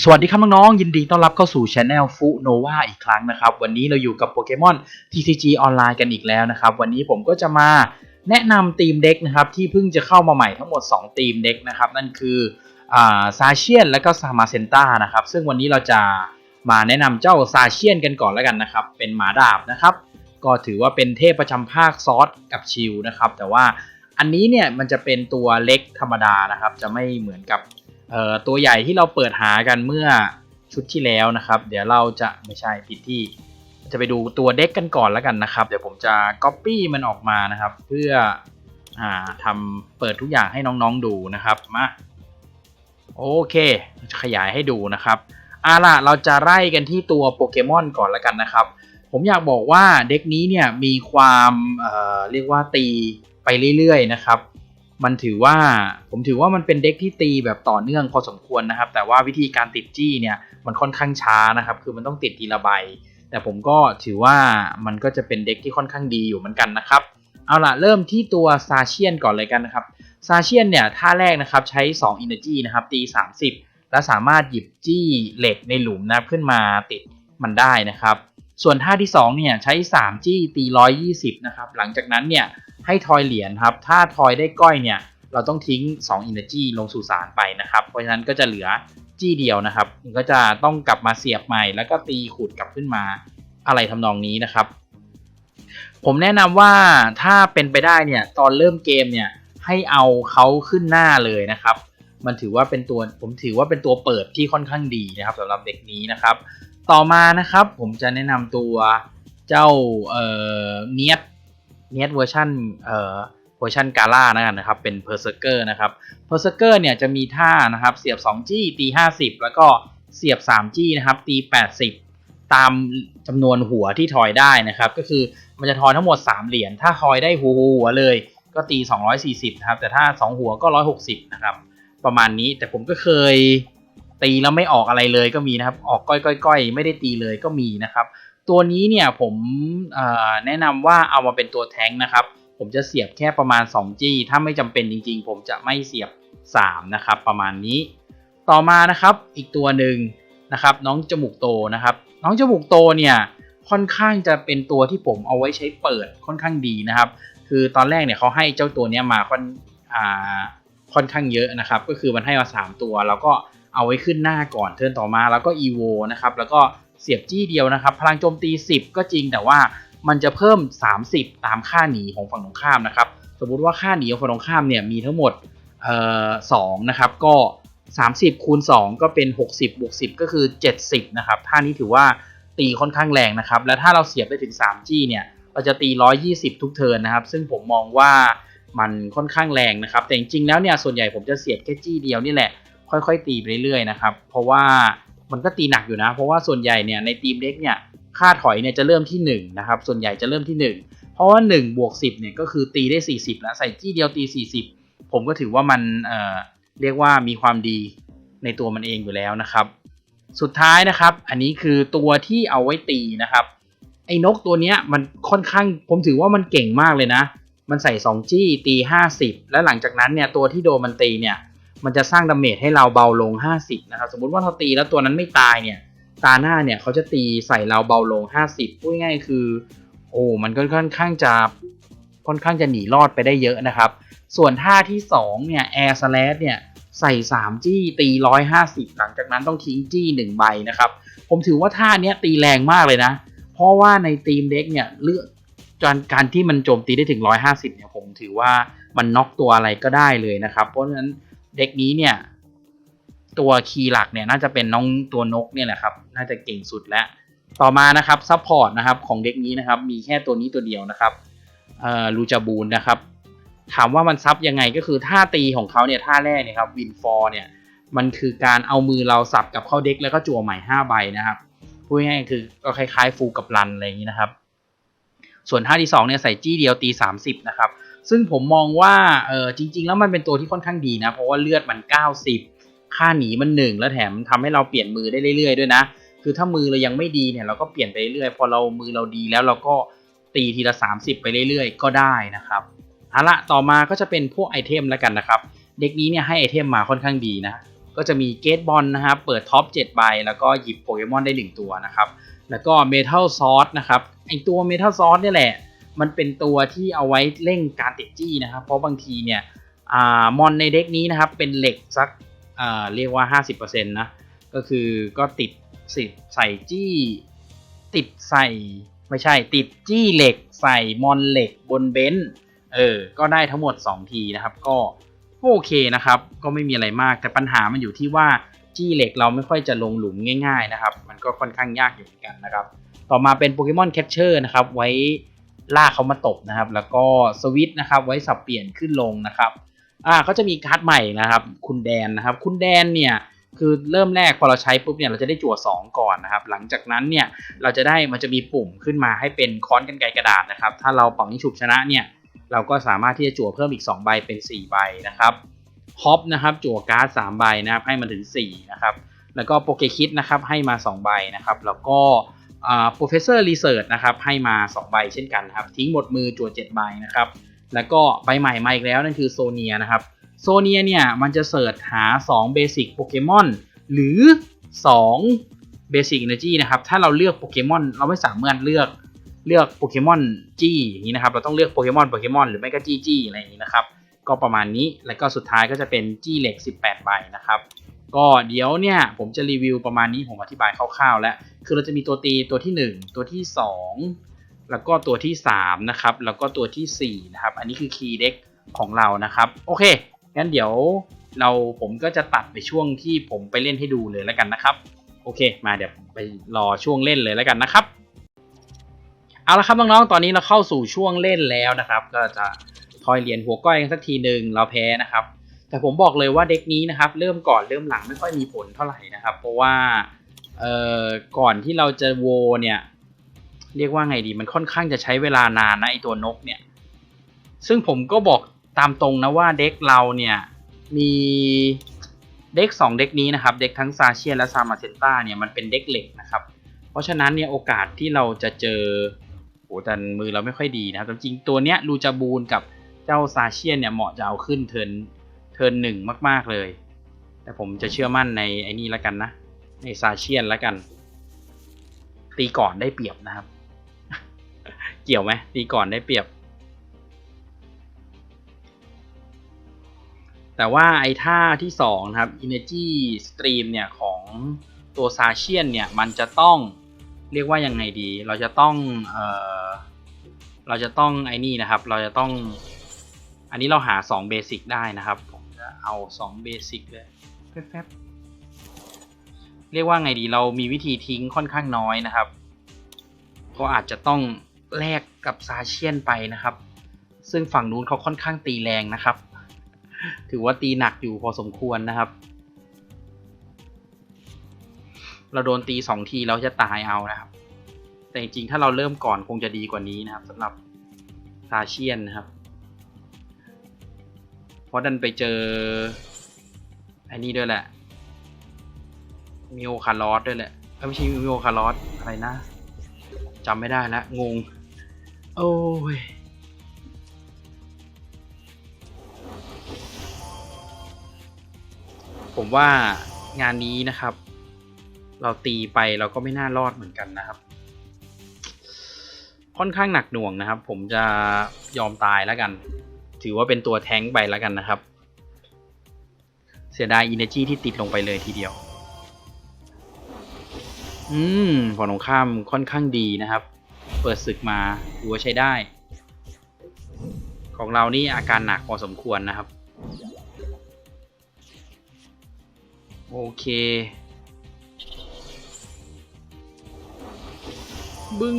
สวัสดีครับน้องๆ ยินดีต้อนรับเข้าสู่ช anel ฟุโนวาอีกครั้งนะครับ วันนี้เราอยู่กับโปเกมอน TCG ออนไลน์กันอีกแล้วนะครับ วันนี้ผมก็จะมาแนะนำทีมเด็กนะครับ ที่เพิ่งจะเข้ามาใหม่ทั้งหมด 2 ทีมเด็กนะครับ นั่นคือซาเชียนและก็ซามาเซนต้านะครับ ซึ่งวันนี้เราจะมาแนะนำเจ้าซาเชียนกันก่อนแล้วกันนะครับ เป็นหมาดาบนะครับ ก็ถือว่าเป็นเทพประจำภาคซอสกับชิลนะครับ แต่ว่าอันนี้เนี่ยมันจะเป็นตัวเล็กธรรมดานะครับ จะไม่เหมือนกับ ตัวใหญ่ที่เราเปิดหากันเมื่อชุดที่แล้วนะครับ เดี๋ยวเราจะไม่ใช่ผิดที่ จะไปดูตัวเด็กกันก่อนแล้วกันนะครับ เดี๋ยวผมจะ Copy มันออกมานะครับ เพื่ออ่ทำเปิดทุกอย่างให้น้องๆดูนะครับมาโอเคจะขยายให้ดูนะครับอาล่ะเราจะไล่กันที่ตัวโปเกมอนก่อนแล้วกันนะครับ ผมอยากบอกว่าเด็กนี้เนี่ยมีความเเรียกว่าตีไปเรื่อยๆนะครับ มันถือว่าผมถือว่ามันเป็นเด็กที่ตีแบบต่อเนื่องพอสมควรนะครับ แต่ว่าวิธีการติดจี้เนี่ยมันค่อนข้างช้านะครับ คือมันต้องติดทีละใบ แต่ผมก็ถือว่ามันก็จะเป็นเด็กที่ค่อนข้างดีอยู่เหมือนกันนะครับ เอาล่ะเริ่มที่ตัวซาเชียนก่อนเลยกันนะครับซาเชียนเนี่ยท่าแรกนะครับใช้ 2 Energy นะครับตี 30 และสามารถหยิบจี้เหล็กในหลุมนับขึ้นมาติดมันได้นะครับ ส่วนท่าที่2เนี่ยใช้ 3 จี้ตี 120นะครับหลังจากนั้นเนี่ย ให้ทอยเหรียญครับ ถ้าทอยได้ก้อยเนี่ย เราต้องทิ้ง 2 Energy ลงสู่สารไปนะครับ เพราะฉะนั้นก็จะเหลือจี้เดียวนะครับ มันก็จะต้องกลับมาเสียบใหม่ แล้วก็ตีขูดกลับขึ้นมาอะไรทำนองนี้นะครับ ผมแนะนำว่าถ้าเป็นไปได้เนี่ย ตอนเริ่มเกมเนี่ย ให้เอาเขาขึ้นหน้าเลยนะครับ มันถือว่าเป็นตัวผมถือว่าเป็นตัวเปิดที่ค่อนข้างดีนะครับสำหรับเด็กนี้นะครับ ต่อมานะครับผมจะแนะนำตัวเจ้าเอ่อเนียด เนียเวอร์ชันเอ่อเวอร์ชันกาล่านะครับเป็นเพอร์เซเกอร์นะครับเพอร์เซเกอร์เนี่ยจะมีท่านะครับเสียบ 2 จี้ตี 50 แล้วก็เสียบ 3 จี้นะครับตี 80 ตามจำนวนหัวที่ทอยได้นะครับ ก็คือมันจะทอยทั้งหมด 3 เหรียญถ้าทอยได้หัวหัวเลยก็ตี 240นะครับแต่ถ้า 2 หัวก็ 160นะครับประมาณนี้แต่ผมก็เคยตีแล้วไม่ออกอะไรเลยก็มีนะครับ ออกก้อยก้อยก้อยไม่ได้ตีเลยก็มีนะครับ ตัวนี้เนี่ยผมแนะนำว่าเอามาเป็นตัวแท้งนะครับ ผมจะเสียบแค่ประมาณ 2 g ถ้าไม่จำเป็นจริงๆ ผมจะไม่เสียบ 3 นะครับ ประมาณนี้ ต่อมานะครับอีกตัวหนึ่งนะครับน้องจมูกโตนะครับ น้องจมูกโตเนี่ยค่อนข้างจะเป็นตัวที่ผมเอาไว้ใช้เปิดค่อนข้างดีนะครับ คือตอนแรกเนี่ยเขาให้เจ้าตัวนี้มาค่อนอ่าค่อนข้างเยอะนะครับ ก็คือมันให้มา 3 ตัว แล้วก็เอาไว้ขึ้นหน้าก่อนเทิร์นต่อมาแล้วก็ EVO นะครับแล้วก็ เสียบจี้เดียวนะครับ พลังโจมตี 10 ก็จริงแต่ว่ามันจะเพิ่ม 30 ตามค่าหนีของฝั่งตรงข้ามนะครับ สมมุติว่าค่าหนีของฝั่งตรงข้ามเนี่ยมีทั้งหมดเอ่อ2นะครับก็ 30 คูณ 2 ก็เป็น 60 บวก 10 ก็คือ 70 นะครับท่านี้ถือว่าตีค่อนข้างแรงนะครับ และถ้าเราเสียบได้ถึง 3G เนี่ยเราจะตี 120 ทุกเทินนะครับ ซึ่งผมมองว่ามันค่อนข้างแรงนะครับ แต่จริงๆแล้วเนี่ยส่วนใหญ่ผมจะเสียบแค่จี้เดียวนี่แหละ ค่อยๆ ตีไปเรื่อยๆนะครับ เพราะว่า มันก็ตีหนักอยู่นะ เพราะว่าส่วนใหญ่เนี่ยในทีมเด็กเนี่ยค่าถอยเนี่ยจะเริ่มที่1นะครับส่วนใหญ่จะเริ่มที่ 1 เพราะว่า1บวก10เนี่ยก็คือตีได้ 40 แล้วใส่จี้เดียวตี 40 ผมก็ถือว่ามันเอ่อเรียกว่ามีความดีในตัวมันเองอยู่แล้วนะครับ สุดท้ายนะครับ อันนี้คือตัวที่เอาไว้ตีนะครับ ไอ้นกตัวเนี้ยมันค่อนข้างผมถือว่ามันเก่งมากเลยนะ มันใส่ 2 จี้ตี 50 แล้วหลังจากนั้นเนี่ยตัวที่โดนมันตีเนี่ย มันจะสร้างดาเมจให้เราเบาลง 50 นะครับ สมมุติว่าเราตีแล้วตัวนั้นไม่ตายเนี่ย ตาหน้าเนี่ยเขาจะตีใส่เราเบาลง 50 พูดง่ายๆคือ โอ้ มันก็ค่อนข้างจะค่อนข้างจะหนีรอดไปได้เยอะนะครับ ส่วนท่าที่ 2 เนี่ยแอร์สแลดเนี่ยใส่ 3 จี้ตี 150 หลังจากนั้นต้องทิ้งจี้ 1 ใบนะครับ ผมถือว่าท่าเนี้ยตีแรงมากเลยนะ เพราะว่าในทีมเด็กเนี่ยเลือกการการที่มันโจมตีได้ถึง 150 เนี่ยผมถือว่ามันน็อกตัวอะไรก็ได้เลยนะครับ เพราะฉะนั้น เด็กนี้เนี่ย ตัวคีย์หลักเนี่ยน่าจะเป็นน้องตัวนกเนี่ยแหละครับ น่าจะเก่งสุดแล้ว ต่อมานะครับซัพพอร์ตนะครับของเด็กนี้นะครับ มีแค่ตัวนี้ตัวเดียวนะครับเอ่อลูจาบูนนะครับ ถามว่ามันซับยังไงก็คือท่าตีของเขาเนี่ยท่าแรกเนี่ยครับวินฟอร์เนี่ยมันคือการเอามือเราสับกับเข้าเด็กแล้วก็จั่วใหม่5ใบนะครับพูดง่ายๆคือก็คล้ายๆฟูกับรันอะไรอย่างนี้นะครับ ส่วนท่าที่2เนี่ยใส่จี้เดียวตี 30นะครับ ซึ่งผมมองว่าเออจริง ๆ แล้วมันเป็นตัวที่ค่อนข้างดีนะ เพราะว่าเลือดมัน 90 ค่าหนีมัน1แล้วแถมทำให้เราเปลี่ยนมือได้เรื่อย ๆ ด้วยนะ คือถ้ามือเรายังไม่ดีเนี่ยเราก็เปลี่ยนไปเรื่อยๆพอเรามือเราดีแล้วเราก็ตีทีละ 30 ไปเรื่อยๆ ก็ได้นะครับเอาละต่อมาก็จะเป็นพวกไอเทมแล้วกันนะครับ เด็กนี้เนี่ยให้ไอเทมมาค่อนข้างดีนะก็จะมีเกตบอลนะครับเปิดท็อป7ใบแล้วก็หยิบโปเกมอนได้ 1 ตัวนะครับ แล้วก็เมทัลซอสนะครับไอตัวเมทัลซอสนี่ยแหละ มันเป็นตัวที่เอาไว้เร่งการติดจี้นะครับ เพราะบางทีเนี่ยอมอนในเด็กนี้นะครับเป็นเหล็กสักเรียกว่า 50%นะก็คือก็ติดสิใส่จี้ ติดใส่ไม่ใช่ติดจี้เหล็กใส่มอนเหล็กบนเบนซ์เออก็ได้ทั้งหมด 2 ทีนะครับ ก็โอเคนะครับ ก็ไม่มีอะไรมากแต่ปัญหามันอยู่ที่ว่าจี้เหล็กเราไม่ค่อยจะลงหลุมง่าย ๆนะครับ มันก็ค่อนข้างยากอยู่เหมือนกันนะครับ ต่อมาเป็นโปเกมอนแคชเชอร์นะครับไว้ ล่าเขามาตบนะครับ แล้วก็สวิตช์นะครับไว้สับเปลี่ยนขึ้นลงนะครับอ่าก็จะมีการ์ดใหม่นะครับ คุณแดนนะครับ คุณแดนเนี่ยคือเริ่มแรกพอเราใช้ปุ๊บเนี่ยเราจะได้จั่ว2 ก่อนนะครับ หลังจากนั้นเนี่ยเราจะได้มันจะมีปุ่มขึ้นมาให้เป็นค้อนกันไกรกระดาษนะครับ ถ้าเราเป่ายิงฉุบชนะเนี่ยเราก็สามารถที่จะจั่วเพิ่มอีก 2 ใบเป็น 4 ใบนะครับฮอปนะครับจั่วการ์ด3ใบนะครับให้มาถึง4นะครับแล้วก็โปเกคิดนะครับให้มา 2 ใบนะครับ แล้วก็ professor research นะครับให้มา 2 ใบเช่นกันนะครับทิ้งหมดมือจั่ว7ใบนะครับแล้วก็ใบใหม่มาอีกแล้วนั่นคือโซเนียนะครับโซเนียเนี่ยมันจะเสิร์ชหา2 Basic โปเกมอนหรือ 2 Basic Energy นะครับถ้าเราเลือกโปเกมอนเราไม่สามารถเลือกเลือกโปเกมอนจี้อย่างนี้นะครับเราต้องเลือกโปเกมอนโปเกมอนหรือไม่ก็จี้จี้อะไรอย่างนี้นะครับก็ประมาณนี้แล้วก็สุดท้ายก็จะเป็นจี้เหล็ก 18 ใบนะครับ ก็เดี๋ยวเนี่ยผมจะรีวิวประมาณนี้ผมอธิบายคร่าวๆ แล้ว คือเราจะมีตัวตีตัวที่ 1 ตัวที่ 2 แล้วก็ตัวที่3นะครับแล้วก็ตัวทีสี่4นะครับอันนี้คือคีย์เด็กของเรานะครับ โอเคงั้นเดี๋ยวเราผมก็จะตัดไปช่วงที่ผมไปเล่นให้ดูเลยแล้วกันนะครับ โอเค มาเดี๋ยวไปรอช่วงเล่นเลยแล้วกันนะครับ เอาละครับน้องๆตอนนี้เราเข้าสู่ช่วงเล่นแล้วนะครับ ก็จะทอยเหรียญหัวก้อยกันสักทีหนึ่งเราแพ้นะครับ แต่ผมบอกเลยว่าเด็กนี้นะครับ เริ่มก่อนเริ่มหลังไม่ค่อยมีผลเท่าไหร่นะครับ เพราะว่าเอ่อก่อนที่เราจะโวเนี่ย เรียกว่าไงดีมันค่อนข้างจะใช้เวลานานนะไอตัวนกเนี่ย ซึ่งผมก็บอกตามตรงนะว่าเด็กเราเนี่ยมีเด็ก2เด็กนี้นะครับ เด็กทั้งซาเชียนและซามาเซนต้าเนี่ยมันเป็นเด็กเหล็กนะครับ เพราะฉะนั้นเนี่ยโอกาสที่เราจะเจอโหแต่มือเราไม่ค่อยดีนะครับจริงตัวเนี้ยลูจาบูนกับเจ้าซาเชียนเนี่ยเหมาะจะเอาขึ้นเทิร์น ทิร์นหนึ่งมาก ๆ เลย แต่ผมจะเชื่อมั่นในไอ้นี่แล้วกันนะ ในซาเชียนแล้วกัน ตีก่อนได้เปรียบนะครับ เกี่ยวไหมตีก่อนได้เปรียบ แต่ว่าไอ้ท่าที่สองนะครับ Energy Stream เนี่ย ของตัวซาเชียนเนี่ย มันจะต้องเรียกว่ายังไงดี เราจะต้องเออเราจะต้องไอ้นี่นะครับ เราจะต้อง อันนี้เราหา2เบสิกได้นะครับ ผมจะเอา2เบสิกเลยแป๊บๆเรียกว่าไงดีเรามีวิธีทิ้งค่อนข้างน้อยนะครับ ก็อาจจะต้องแลกกับซาเชียนไปนะครับ ซึ่งฝั่งนู้นเขาค่อนข้างตีแรงนะครับ ถือว่าตีหนักอยู่พอสมควรนะครับ เราโดนตีสองทีเราจะตายเอานะครับ แต่จริงๆถ้าเราเริ่มก่อนคงจะดีกว่านี้นะครับสำหรับซาเชียนนะครับเพ ราะดันไปเจอไอ้นี่ด้วยแหละ มิโอคาร์ลอสด้วยแหละเอ้ยไม่ใช่มิโอคาร์ลอสอะไรนะจำไม่ได้แล้วงง โอ้ยผมว่างานนี้นะครับ เราตีไปเราก็ไม่น่ารอดเหมือนกันนะครับ ค่อนข้างหนักหน่วงนะครับ ผมจะยอมตายแล้วกัน ถือว่าเป็นตัวแท้งไปแล้วกันนะครับ เสียดายอินเนจีที่ติดลงไปเลยทีเดียว อืมฝั่งตรงข้ามค่อนข้างดีนะครับ เปิดศึกมาถือว่าใช้ได้ ของเรานี่อาการหนักพอสมควรนะครับ โอเค บึ้ง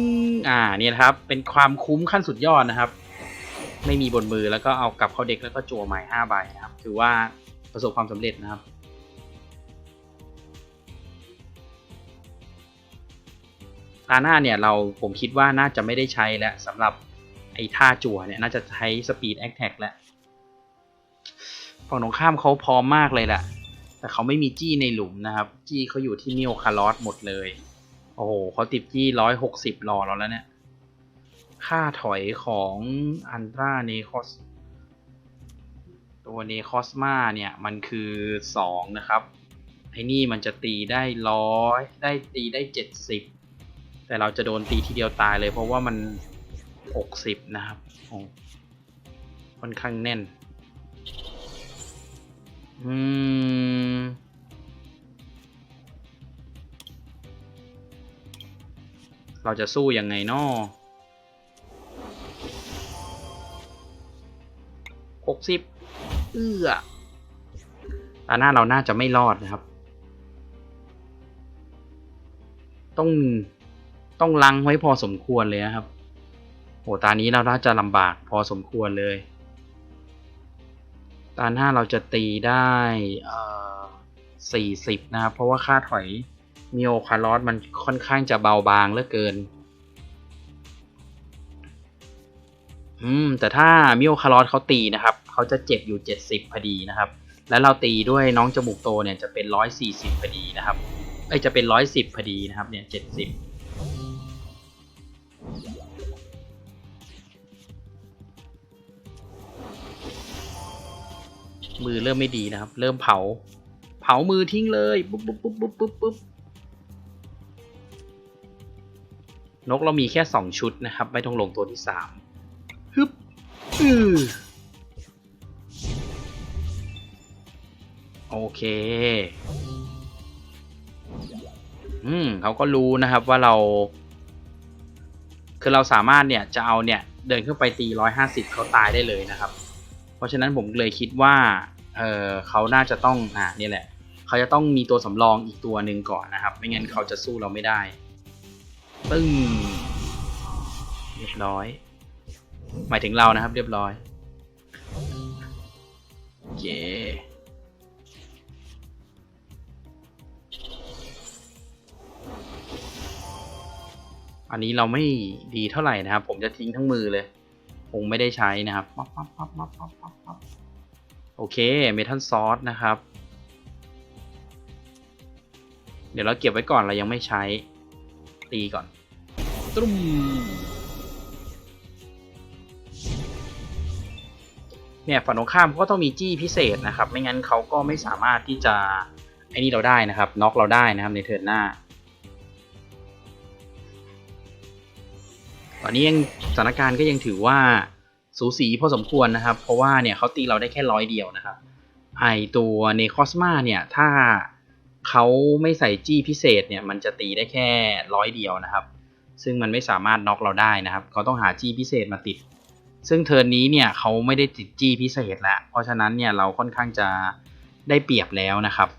อ่า เนี่ยนะครับ เป็นความคุ้มขั้นสุดยอดนะครับ ไม่มีบนมือแล้วก็เอากลับเข้าเด็กแล้วก็จั่วใหม่ห้าใบนะครับ ถือว่าประสบความสำเร็จนะครับตาหน้าเนี่ยเราผมคิดว่าน่าจะไม่ได้ใช้แล้วสำหรับไอ้ท่าจั่วเนี่ยน่าจะใช้สปีดแอคแท็กแล้วฝั่งตรงข้ามเขาพร้อมมากเลยแหละแต่เขาไม่มีจี้ในหลุมนะครับ จี้เขาอยู่ที่นิโอคาร์ลอสหมดเลย โอ้โหเขาติดจี้ร้อยหกสิบรอเราแล้วเนี่ย ค่าถอยของอันตราเนคอสตัวเนคอสมาเนี่ย มันคือสองนะครับ ไอ้นี่มันจะตีได้ร้อยได้ตีได้เจ็ดสิบแต่เราจะโดนตีทีเดียวตายเลย เพราะว่ามันหกสิบนะครับค่อนข้างแน่น อืมเราจะสู้ยังไงนาะ หกสิบเอื้อตาหน้าเราน่าจะไม่รอดนะครับ ต้องต้องลังไว้พอสมควรเลยนะครับโหตานี้เราน่าจะลำบากพอสมควรเลย ตาหน้าเราจะตีได้เอ่อสี่สิบนะครับ เพราะว่าค่าถอยมิโอคาร์ลอสมันค่อนข้างจะเบาบางเหลือเกิน อืมแต่ถ้ามิโอคาร์ลอสเขาตีนะครับเขาจะเจ็บอยู่เจ็ดสิบพอดีนะครับ แล้วเราตีด้วยน้องจมูกโตเนี่ยจะเป็นร้อยสี่สิบพอดีนะครับเอ้ยจะเป็นร้อยสิบพอดีนะครับเนี่ยเจ็ดสิบมือเริ่มไม่ดีนะครับ เริ่มเผา เผามือทิ้งเลยปุ๊บปุ๊บปุ๊บปุ๊บปุ๊บปุ๊บนกเรามีแค่สองชุดนะครับ ไม่ต้องลงตัวที่สาม ฮึบอือโอเค อืมเขาก็รู้นะครับว่าเรา คือเราสามารถเนี่ยจะเอาเนี่ยเดินขึ้นไปตีร้อยห้าสิบเขาตายได้เลยนะครับ เพราะฉะนั้นผมเลยคิดว่า เออเขาน่าจะต้อง อ่านี่แหละ เขาจะต้องมีตัวสำรองอีกตัวหนึ่งก่อนนะครับ ไม่งั้นเขาจะสู้เราไม่ได้ ปึ้ง เรียบร้อย หมายถึงเรานะครับ เรียบร้อยโอเคอันนี้เราไม่ดีเท่าไหร่นะครับ ผมจะทิ้งทั้งมือเลย คงไม่ได้ใช้นะครับปั๊บปั๊บปั๊บปั๊บปั๊บปั๊บปั๊บโอเค เมทัลซอสนะครับ เดี๋ยวเราเก็บไว้ก่อนเรายังไม่ใช้ ตีก่อน ตุ้ม เนี่ยฝั่งตรงข้ามเขาก็ต้องมีจี้พิเศษนะครับ ไม่งั้นเขาก็ไม่สามารถที่จะไอ้นี่เราได้นะครับน็อกเราได้นะครับในเทิร์นหน้า ตอนนี้ยังสถานการณ์ก็ยังถือว่าสูสีพอสมควรนะครับ เพราะว่าเนี่ยเขาตีเราได้แค่ร้อยเดียวนะครับ ไอตัวเนคอสมาเนี่ยถ้าเขาไม่ใส่จี้พิเศษเนี่ยมันจะตีได้แค่ร้อยเดียวนะครับ ซึ่งมันไม่สามารถน็อกเราได้นะครับ เขาต้องหาจี้พิเศษมาติด ซึ่งเทิร์นนี้เนี่ยเขาไม่ได้ติดจี้พิเศษแล้ว เพราะฉะนั้นเนี่ยเราค่อนข้างจะได้เปรียบแล้วนะครับ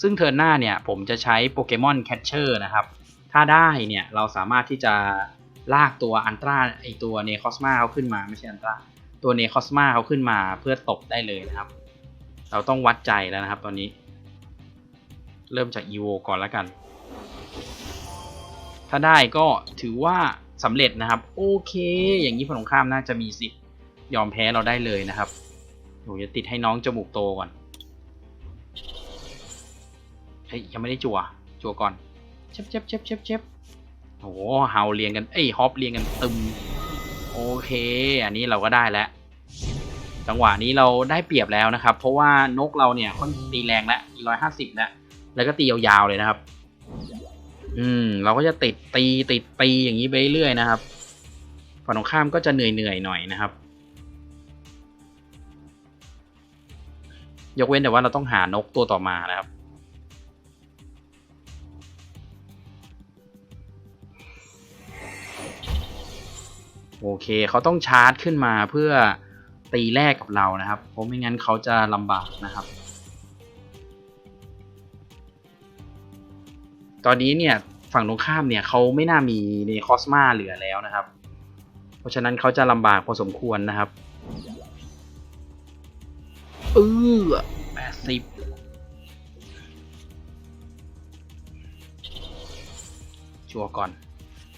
ซึ่งเทิร์นหน้าเนี่ยผมจะใช้โปเกมอนแคชเชอร์นะครับ ถ้าได้เนี่ยเราสามารถที่จะลากตัวอันตราไอตัวเนคอสมาเขาขึ้นมาไม่ใช่อันตราตัวเนคอสมาเขาขึ้นมาเพื่อตบได้เลยนะครับ เราต้องวัดใจแล้วนะครับตอนนี้ เริ่มจากอีโวก่อนแล้วกัน ถ้าได้ก็ถือว่าสำเร็จนะครับ โอเค อย่างนี้ฝั่งตรงข้ามน่าจะมีสิทธิ์ยอมแพ้เราได้เลยนะครับผมจะติดให้น้องจมูกโตก่อนเฮ้ยยังไม่ได้จั่วจั่วก่อนเช็บเช็บเช็บเช็บเช็บโอ้โหเฮาเรียงกันเอ้ยฮอปเรียงกันตึมโอเค อันนี้เราก็ได้แล้ว จังหวะนี้เราได้เปรียบแล้วนะครับ เพราะว่านกเราเนี่ยค่อนตีแรงแล้วร้อยห้าสิบแล้วแล้วก็ตียาวๆเลยนะครับ อืม เราก็จะติดตีติดตีอย่างนี้ไปเรื่อยนะครับฝั่งตรงข้ามก็จะเหนื่อยเหนื่อยหน่อยนะครับ ยกเว้นแต่ว่าเราต้องหานกตัวต่อมานะครับ โอเคเขาต้องชาร์จขึ้นมาเพื่อตีแรกกับเรานะครับ เพราะไม่งั้นเขาจะลำบากนะครับ ตอนนี้เนี่ยฝั่งตรงข้ามเนี่ยเขาไม่น่ามีในคอสมาเหลือแล้วนะครับ เพราะฉะนั้นเขาจะลำบากพอสมควรนะครับเออแปดสิบชัวร์ก่อน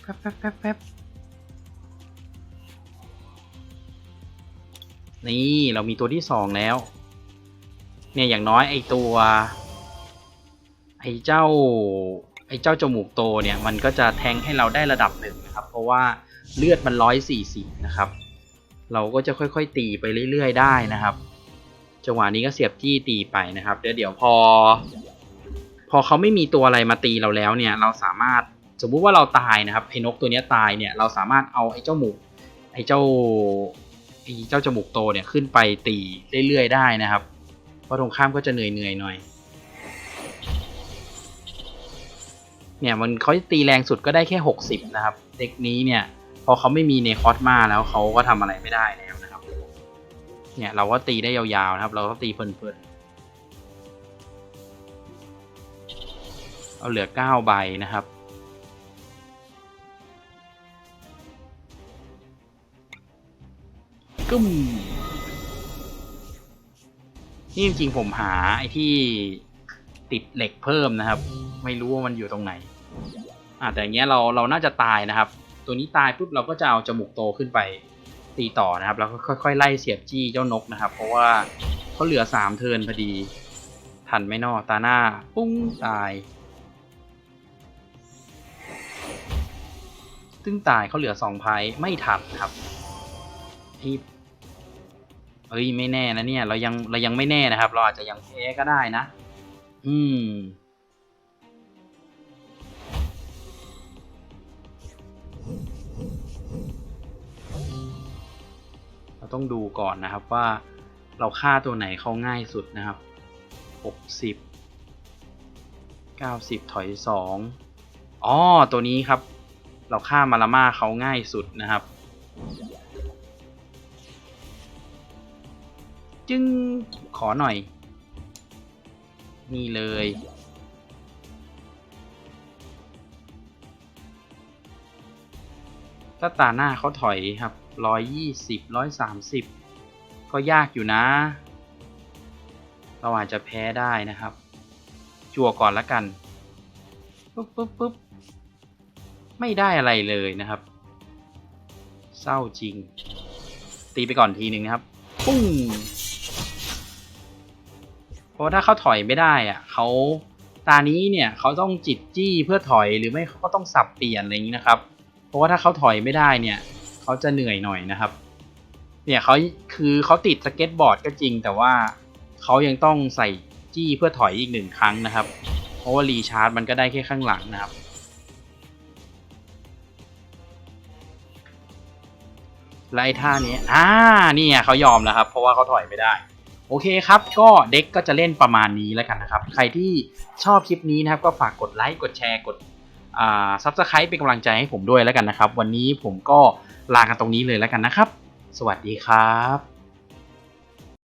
แป๊บแป๊บแป๊บแป๊บนี่เรามีตัวที่สองแล้ว เนี่ยอย่างน้อยไอตัว ไอเจ้า ไอ้เจ้าจมูกโตเนี่ยมันก็จะแทงให้เราได้ระดับหนึ่งนะครับ เพราะว่าเลือดมันร้อยสี่สิบนะครับ เราก็จะค่อยๆตีไปเรื่อยๆได้นะครับจังหวะนี้ก็เสียบจี้ตีไปนะครับเดี๋ยวเดี๋ยวพอ พอเขาไม่มีตัวอะไรมาตีเราแล้วเนี่ย เราสามารถสมมุติว่าเราตายนะครับไอ้นกตัวนี้ตายเนี่ยเราสามารถเอาไอ้เจ้าหมูไอ้เจ้าไอ้เจ้าจมูกโตเนี่ยขึ้นไปตีเรื่อยๆได้นะครับเพราะตรงข้ามก็จะเหนื่อยๆหน่อย เนี่ยมันเขาตีแรงสุดก็ได้แค่ 60 นะครับ เด็กนี้เนี่ยพอเขาไม่มีเนคอสมาแล้วเขาก็ทำอะไรไม่ได้แล้วนะครับ เนี่ยเราก็ตีได้ยาวๆนะครับ เราก็ตีเพลินๆเอาเหลือ 9 ใบนะครับกึ้มนี่จริงๆผมหาไอ้ที่ ติดเหล็กเพิ่มนะครับ ไม่รู้ว่ามันอยู่ตรงไหนอ่าแต่อย่างเงี้ยเราเราน่าจะตายนะครับ ตัวนี้ตายปุ๊บเราก็จะเอาจมูกโตขึ้นไปตีต่อนะครับ แล้วก็ค่อยๆไล่เสียบจี้เจ้านกนะครับ เพราะว่าเขาเหลือสามเทินพอดี ทันไม่นอตาหน้า ปุ้งตาย ตึ้งตายเขาเหลือสองไพ่ไม่ทันครับที่เอ้ยไม่แน่นะเนี่ย เรายังเรายังไม่แน่นะครับ เราอาจจะยังแพ้ก็ได้นะ อืม เราต้องดูก่อนนะครับว่าเราฆ่าตัวไหนเข้าง่ายสุดนะครับหกสิบเก้าสิบถอยสองอ๋อตัวนี้ครับ เราฆ่ามาลาม่าเขาง่ายสุดนะครับ จึงขอหน่อย นี่เลย ถ้าตาหน้าเขาถอยครับร้อยยี่สิบร้อยสามสิบก็ยากอยู่นะ เราอาจจะแพ้ได้นะครับ จั่วก่อนละกันปุ๊บปุ๊บปุ๊บไม่ได้อะไรเลยนะครับ เศร้าจริง ตีไปก่อนทีหนึ่งนะครับ ปุ้ง เพราะถ้าเขาถอยไม่ได้อะเขาตานี้เนี่ยเขาต้องจิตจี้เพื่อถอยหรือไม่เขาก็ต้องสับเปลี่ยนอะไรอย่างนี้นะครับ เพราะว่าถ้าเขาถอยไม่ได้เนี่ยเขาจะเหนื่อยหน่อยนะครับ เนี่ยเขาคือเขาติดสเก็ตบอร์ดก็จริง แต่ว่าเขายังต้องใส่จี้เพื่อถอยอีกหนึ่งครั้งนะครับ เพราะว่ารีชาร์จมันก็ได้แค่ข้างหลังนะครับ ไล่ท่านี้อ่านี่เขายอมแล้วครับ เพราะว่าเขาถอยไม่ได้ อเคครับ ก็เด็กก็จะเล่นประมาณนี้แล้วกันนะครับ ใครที่ชอบคลิปนี้นะครับ ก็ฝากกดไลค์กดแชร์กดอ่าซับสไครป์เป็นกำลังใจให้ผมด้วยแล้วกันนะครับ วันนี้ผมก็ลากันตรงนี้เลยแล้วกันนะครับ สวัสดีครับ